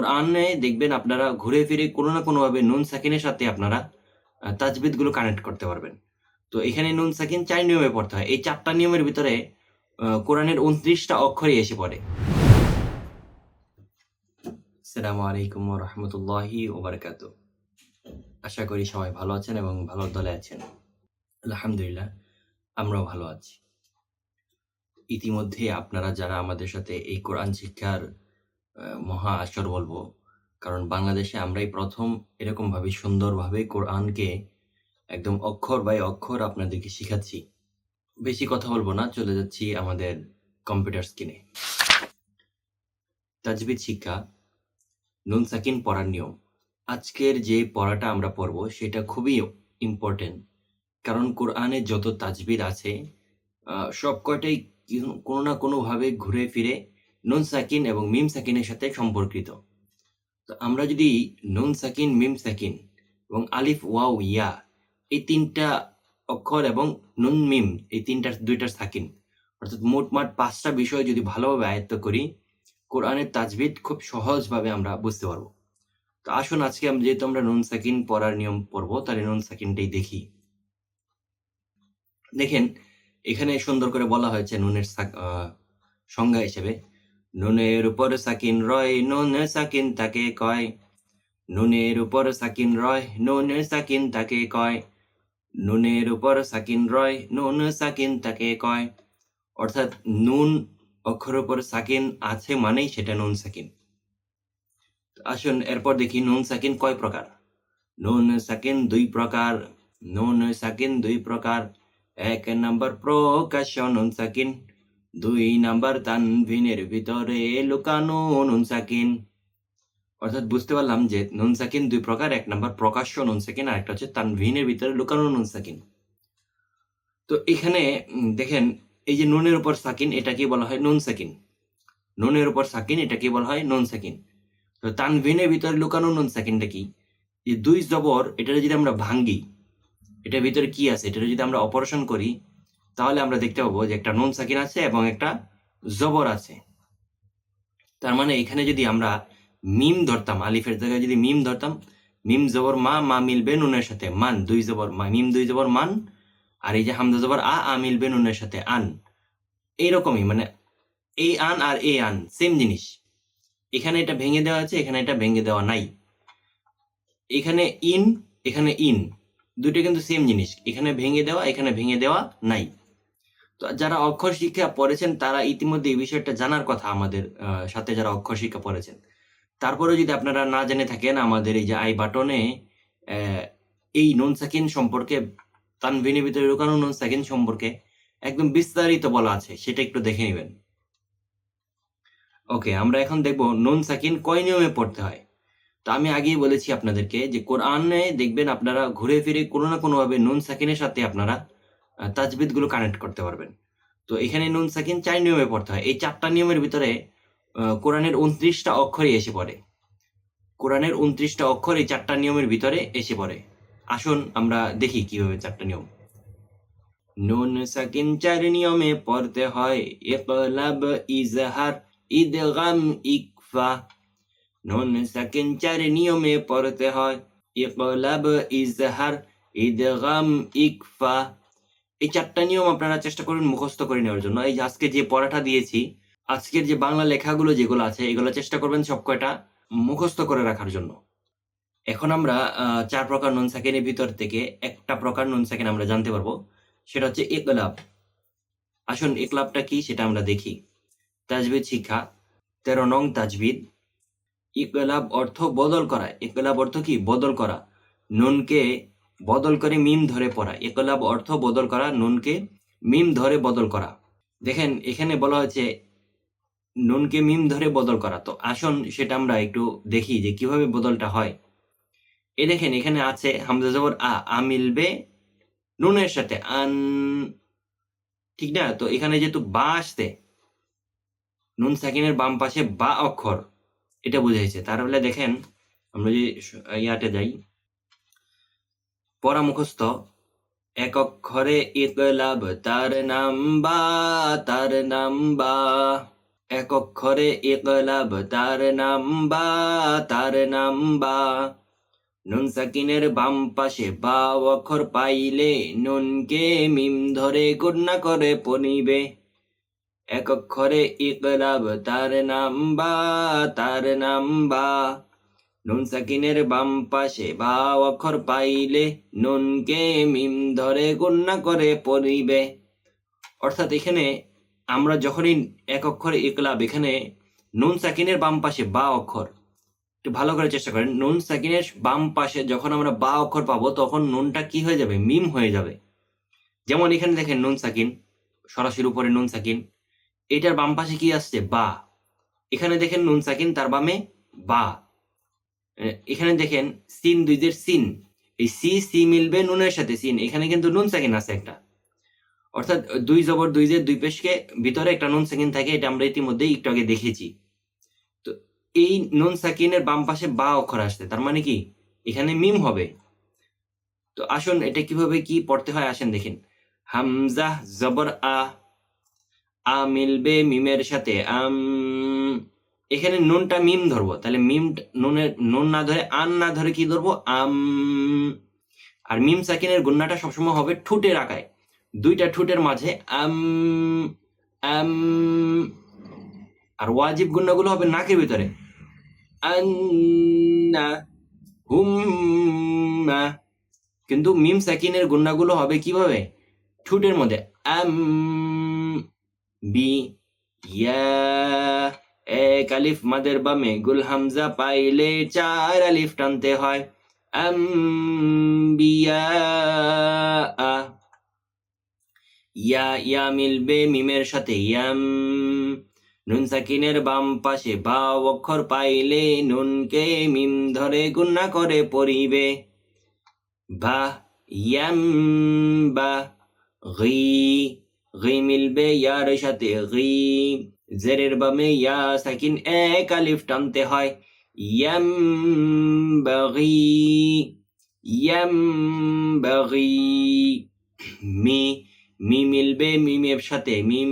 কোরআনে দেখবেন আপনারা ঘুরে ফিরে কোনো না কোনোভাবে নুন সাকিনের সাথে আপনারা তাজবিদগুলো কানেক্ট করতে পারবেন। তো এখানে নুন সাকিন চার নিয়মে পড়তে হয়। এই চারটা নিয়মের ভিতরে কোরআনের উনত্রিশটা অক্ষরই এসে পড়ে। আসসালামু আলাইকুম রহমতুল্লাহি ওবরকাত। আশা করি সবাই ভালো আছেন এবং ভালো দলে আছেন। আলহামদুলিল্লাহ, আমরাও ভালো আছি। ইতিমধ্যে আপনারা যারা আমাদের সাথে এই কোরআন শিক্ষার মহা আসর বলব। কারণ বাংলাদেশে আমরাই প্রথম এরকম ভাবে সুন্দরভাবে কোরআনকে একদম অক্ষর বাই অক্ষর আপনাদেরকে শিখাচ্ছি। বেশি কথা বলব না, চলে যাচ্ছি আমাদের কম্পিউটার স্ক্রিনে তাজবিদ শিক্ষা, নুন সাকিন পড়ার নিয়ম। আজকের যে পড়াটা আমরা পড়ব, সেটা খুবই ইম্পর্টেন্ট কারণ কোরআনে যত তাজবিদ আছে সব কয়টাই কোনো না কোনোভাবে ঘুরে ফিরে নুন সাকিন এবং মিম সাকিনের সাথে সম্পর্কিত। তো আমরা যদি নুন সাকিন মিম সাকিন এবং আলিফ ওয়াও ইয়া এই তিনটা অক্ষর এবং নুন মিম এই তিনটার দুইটার সাকিন অর্থাৎ মোটমাট পাঁচটা বিষয় যদি ভালোভাবে আয়ত্ত করি, কোরআনের তাজবিদ খুব সহজভাবে আমরা বুঝতে পারব। তো আসুন আজকে আমরা যেহেতু আমরা নুন সাকিন পড়ার নিয়ম পড়ব, তাহলে নুন সাকিনটাই দেখি। দেখেন, এখানে সুন্দর করে বলা হয়েছে নুনের সংজ্ঞা হিসেবে। নুনের উপর সাকিন রয়, নুন সাকিন তাকে কয়। নুনের উপর সাকিন রয়, নুন সাকিন তাকে কয়। নুনের উপর সাকিন রয়, নুন সাকিন তাকে কয়। অর্থাৎ নুন অক্ষর উপর সাকিন আছে মানেই সেটা নুন সাকিন। আসুন এরপর দেখি নুন সাকিন কয় প্রকার। নুন সাকিন দুই প্রকার, নুন সাকিন দুই প্রকার। এক নাম্বার প্রকাশ্য নুন সাকিন দুই নাম্বার তানভিনের ভিতরে লুকানো নুন সাকিন। অর্থাৎ বুঝতে পারলাম যে নুন সাকিন দুই প্রকার, এক নাম্বার প্রকাশ্য নুন সাকিন আর একটা হচ্ছে তানভিনের ভিতরে লুকানো নুন সাকিন। তো এখানে দেখেন, এই যে নুনের উপর সাকিন এটাকে বলা হয় নুন সাকিন? নুনের উপর সাকিন এটাকে বলা হয় নুন সাকিন? তো তানভিনের ভিতরে লুকানো নুন সাকিনটা কি? এই দুই জবর এটা যদি আমরা ভাঙ্গি, এটার ভিতরে কি আছে? এটা যদি আমরা অপারেশন করি তাহলে আমরা দেখতে পাবো যে একটা নুন সাকিন আছে এবং একটা জবর আছে। তার মানে এখানে যদি আমরা মিম ধরতাম, আলিফের জায়গায় যদি মিম ধরতাম, মিম জবর মা মা মিলবে নুনের সাথে, মান, দুই জবর মা, মিম দুই জবর মান, আর এই যে হামজা জবর আ আ মিলবে নুনের সাথে, আন। এইরকমই মানে এই আন আর এই আন সেম জিনিস। এখানে এটা ভেঙে দেওয়া আছে, এখানে এটা ভেঙে দেওয়া নাই। এখানে ইন এখানে ইন, দুটো কিন্তু সেম জিনিস। এখানে ভেঙে দেওয়া, এখানে ভেঙে দেওয়া নাই। যারা অক্ষর শিক্ষা পড়েছেন, তারা ইতিমধ্যে এই বিষয়টা জানার কথা আমাদের সাথে যারা অক্ষর শিক্ষা পড়েছেন। তারপরে যদি আপনারা না জেনে থাকেন, আমাদের এই যে আই বাটনে এই নুন সাকিন সম্পর্কে, তানভিনের ভিতরে লুকানো নুন সাকিন সম্পর্কে একদম বিস্তারিত বলা আছে, সেটা একটু দেখে নেবেন। ওকে, আমরা এখন দেখব নুন সাকিন কয় নিয়মে পড়তে হয়। তো আমি আগেই বলেছি আপনাদেরকে যে কোরআনে দেখবেন আপনারা ঘুরে ফিরে কোনো না কোনোভাবে নুন সাকিনের সাথে আপনারা তাজবিদগুলো কানেক্ট করতে পারবেন। তো এখানে নুন সাকিন চার নিয়মে পড়তে হয়। এই চারটা নিয়মের ভিতরে কোরআনের উনত্রিশটা অক্ষরই এসে পড়ে। কোরআনের উনত্রিশটা অক্ষর এই চারটা নিয়মের ভিতরে এসে পড়ে। আসুন আমরা দেখি কীভাবে চারটা নিয়ম। নুন সাকিন চার নিয়মে পড়তে হয় ইকলাব ইজহার ইদগাম ইকফা। নুন সাকিন চার নিয়মে পড়তে হয় ইকলাব ইজহার ইদগাম ইকফা। এই চারটা নিয়ম আপনারা চেষ্টা করুন মুখস্থ করে নেওয়ার জন্য। এই যে আজকে যে পড়াটা দিয়েছি, আজকের যে বাংলা লেখাগুলো যেগুলো আছে, এগুলো চেষ্টা করবেন সব কয়টা মুখস্থ করে রাখার জন্য। এখন আমরা চার প্রকার নুন সাকিনের ভিতর থেকে একটা প্রকার নুন সাকিন আমরা জানতে পারব। সেটা হচ্ছে ইকলাব আসুন ইকলাবটা কি সেটা আমরা দেখি। তাজবিদ শিক্ষা, তেরো নং তাজবিদ। ইকলাব অর্থ বদল করা। ইকলাব অর্থ কি? বদল করা। নুনকে বদল করে মিম ধরে পড়া। ইকলাব অর্থ বদল করা, নুনকে মিম ধরে বদল করা। দেখেন, এখানে বলা হয়েছে, নুনকে মিম ধরে বদল করা। তো আসুন সেটা আমরা একটু দেখি যে কীভাবে বদলটা হয়। এ দেখেন, এখানে আছে হামজা জবর আ আ মিলবে নুনের সাথে। আন, ঠিক না? তো এখানে যেহেতু বা আসতে নুন সাকিনের বাম পাশে বা অক্ষর, এটা বুঝাইছে। তাহলে দেখেন, আমরা যদি ইয়াতে যাই। পড়া মুখস্থ এক অক্ষরে ইকলাব তার নাম বা, তার নাম বা। এক অক্ষরে ইকলাব তার নাম বা, তার নাম বা। নুন সাকিনের বাম পাশে বা অক্ষর পাইলে নুনকে মিম ধরে গুণা করে পনিবে। এক অক্ষরে ইকলাব তার নাম বা, তার নাম বা। নুন সাকিনের বাম পাশে বা অক্ষর পাইলে নুনকে মিম ধরে গুণা করে পড়িবে। অর্থাৎ এখানে আমরা যখনই এক অক্ষরে ইকলাব, এখানে নুন সাকিনের বাম পাশে বা অক্ষর একটু ভালো করে চেষ্টা করেন। নুন সাকিনের বাম পাশে যখন আমরা বা অক্ষর পাবো, তখন নুনটা কি হয়ে যাবে? মিম হয়ে যাবে। যেমন এখানে দেখেন নুন সাকিন সরাসরি উপরে নুন সাকিন এটার বাম পাশে কি আসছে? বা। এখানে দেখেন নুন সাকিন তার বামে বা। এখানে দেখেন সিন দুইদের সিন, এই সি সি মিলবে নুনের সাথে। সিন, এখানে কিন্তু নুন সাকিন আছে একটা। অর্থাৎ দুই জবর দুই যে দুই পেশকে ভিতরে একটা নুন সাকিন থাকে, এটা আমরা ইতিমধ্যে একটু আগে দেখেছি। তো এই নুন সাকিনের বাম পাশে বা অক্ষর আসছে, তার মানে কি? এখানে মিম হবে। তো আসুন এটা কীভাবে কি পড়তে হয়, আসেন দেখেন। হামজা জবর আ আ মিলবে মিমের সাথে, আম এখানে নুনটা মিম ধরবো। তাহলে মিম নুনের নুন না ধরে আন না ধরে কি ধরবো? আম। আর মিম সাকিনের গুন্নাটা সবসময় হবে ঠুটের আকায়। দুইটা ঠুটের মাঝে আম আম। আর ওয়াজিব গুন্নাগুলো হবে নাকের ভিতরে। কিন্তু মিম সাকিনের গুন্নাগুলো হবে কীভাবে? ঠুটের মধ্যে। আম, বি, ইয়া। এক আলিফ মাদের বামে গুল হামজা পাইলে চার আলিফ টানতে হয়। আম বিয়া আ, ইয়া ইয়া মিলবে মিমের সাথে, ইয়াম। নুন সাকিনের বাম পাশে বা অক্ষর পাইলে নুনকে মিম ধরে গুন্না করে পড়িবে। বা, ইয়াম, বা, গি গি মিলবে ইয়ার সাথে, গি। জেরের বামে ইয়া সাকিন এক আলিফ টানতে হয়। ইয়াম বাগি ইয়াম বাগি। মি মি মিলবে মিমের সাথে, মিম,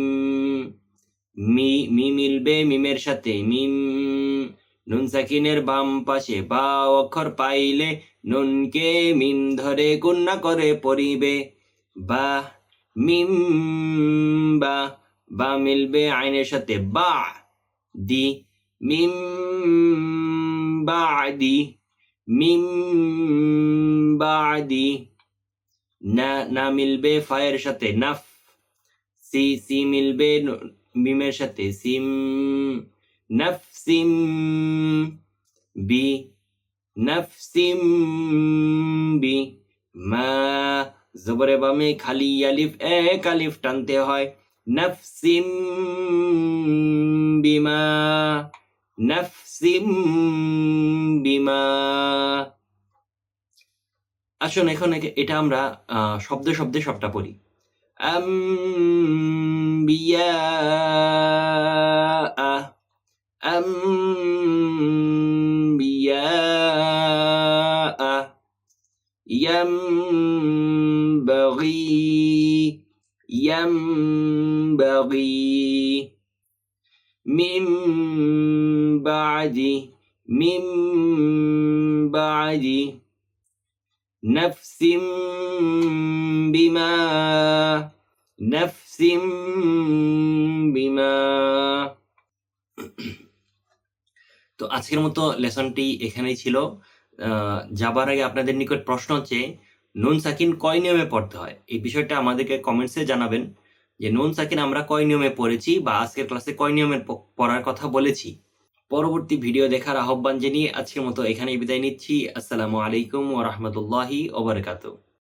মি মি মিলবে মিমের সাথে, মিম। নুন সাকিনের বাম পাশে বা অক্ষর পাইলে নুনকে মিম ধরে গুন্না করে পড়িবে। বা, মিম বা বা মিলবে আইনের সাথে। বা দি, মিম বা দি, মিম বাদি না না মিলবে ফায়ের সাথে, নাফ, সি সি মিলবে মিমের সাথে, সিম, নফ, সিম, বি, নফ, সিম, বি, মা, জবরে বামে খালি আলিফ, এক আলিফ টানতে হয়। নফসিম বিমা নফসিম বিমা আসুন এখন একে- এটা আমরা আহ, শব্দে শব্দে সবটা পড়ি আম্বিয়া আম্বিয়া ينبغي ينبغي من بعد من بعد نفس بما نفس بما তো আজকের মতো লেসনটি এখানেই ছিল আহ, যাবার আগে আপনাদের নিকট প্রশ্ন হচ্ছে নুন সাকিন কয় নিয়মে পড়তে হয়? এই বিষয়টা আমাদেরকে কমেন্টসে জানাবেন যে নুন সাকিন আমরা কয় নিয়মে পড়েছি বা আজকের ক্লাসে কয় নিয়মে পড়ার কথা বলেছি? পরবর্তী ভিডিও দেখার আহ্বান জানিয়ে আজকের মতো এখানেই বিদায় নিচ্ছি। আসসালামু আলাইকুম ও রহমতুল্লাহি ওয়া বারাকাতুহু।